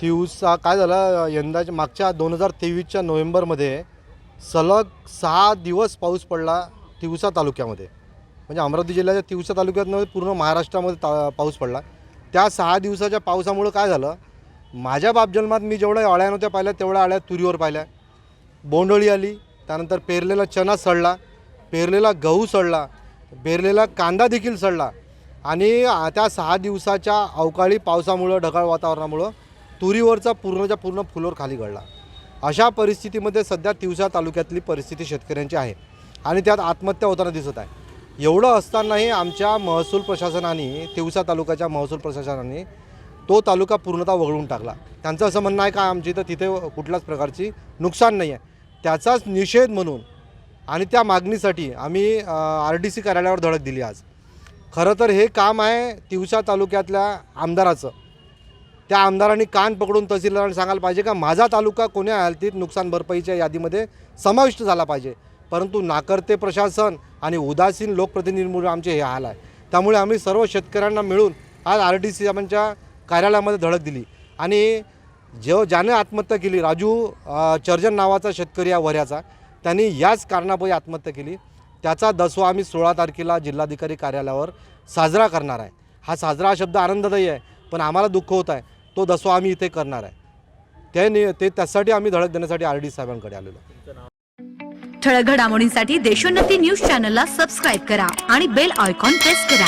तिवसा काय झालं यंदाच्या मागच्या दोन हजार तेवीसच्या नोव्हेंबरमध्ये सलग सहा दिवस पाऊस पडला तिवसा तालुक्यामध्ये. म्हणजे अमरावती जिल्ह्याच्या तिवसा तालुक्यात पूर्ण महाराष्ट्रामध्ये ता पाऊस पडला. त्या सहा दिवसाच्या पावसामुळं काय झालं माझ्या बापजन्मात मी जेवढ्या अळ्या नव्हत्या पाहिल्या तेवढ्या अळ्या तुरीवर पाहिल्या. बोंडअळी आली त्यानंतर पेरलेला चना सडला पेरलेला गहू सडला पेरलेला कांदा देखील सडला. आणि त्या सहा दिवसाच्या अवकाळी पावसामुळं ढगाळ वातावरणामुळं तुरीवरचा पूर्णच्या पूर्ण फुलोर खाली घडला अशा परिस्थितीमध्ये सध्या तिवसा तालुक्यातली परिस्थिती शेतकऱ्यांची आहे आणि त्यात आत्महत्या होताना दिसत आहे. एवढं असतानाही आमच्या महसूल प्रशासनाने तिवसा तालुक्याच्या महसूल प्रशासनाने तो तालुका पूर्णतः वगळून टाकला. त्यांचं असं म्हणणं आहे का आमची इथं तिथे कुठल्याच प्रकारची नुकसान नाही आहे त्याचाच निषेध म्हणून आणि त्या मागणीसाठी आम्ही आर डी सी कार्यालयावर धडक दिली आज. खरं तर हे काम आहे तिवसा तालुक्यातल्या आमदाराचं. त्या आमदारांनी कान पकडून तहसीलदारांना सांगायला पाहिजे का माझा तालुका कोण्या हालतीत नुकसान भरपाईच्या यादीमध्ये समाविष्ट झाला पाहिजे. परंतु नाकर्ते प्रशासन आणि उदासीन लोकप्रतिनिधींमुळे आमचे हे हाल आहे. त्यामुळे आम्ही सर्व शेतकऱ्यांना मिळून आज आर डी सी आमच्या कार्यालयामध्ये धडक दिली. आणि जेव्हा ज्याने आत्महत्या केली राजू चर्जन नावाचा शेतकरी या वऱ्याचा त्यांनी याच कारणापोई आत्महत्या केली. त्याचा दसवा आम्ही सोळा तारखेला जिल्हाधिकारी कार्यालयावर साजरा करणार आहे. हा साजरा हा शब्द आनंददायी आहे पण आम्हाला दुःख होत आहे. तो दसवा आम्ही इथे करणार आहे. ते नि ते त्यासाठी आम्ही धडक देण्यासाठी आर डी साहेबांकडे आलेलो ठळक घडामोडींसाठी देशोन्नती न्यूज चॅनलला सबस्क्राईब करा आणि बेल आयकॉन प्रेस करा.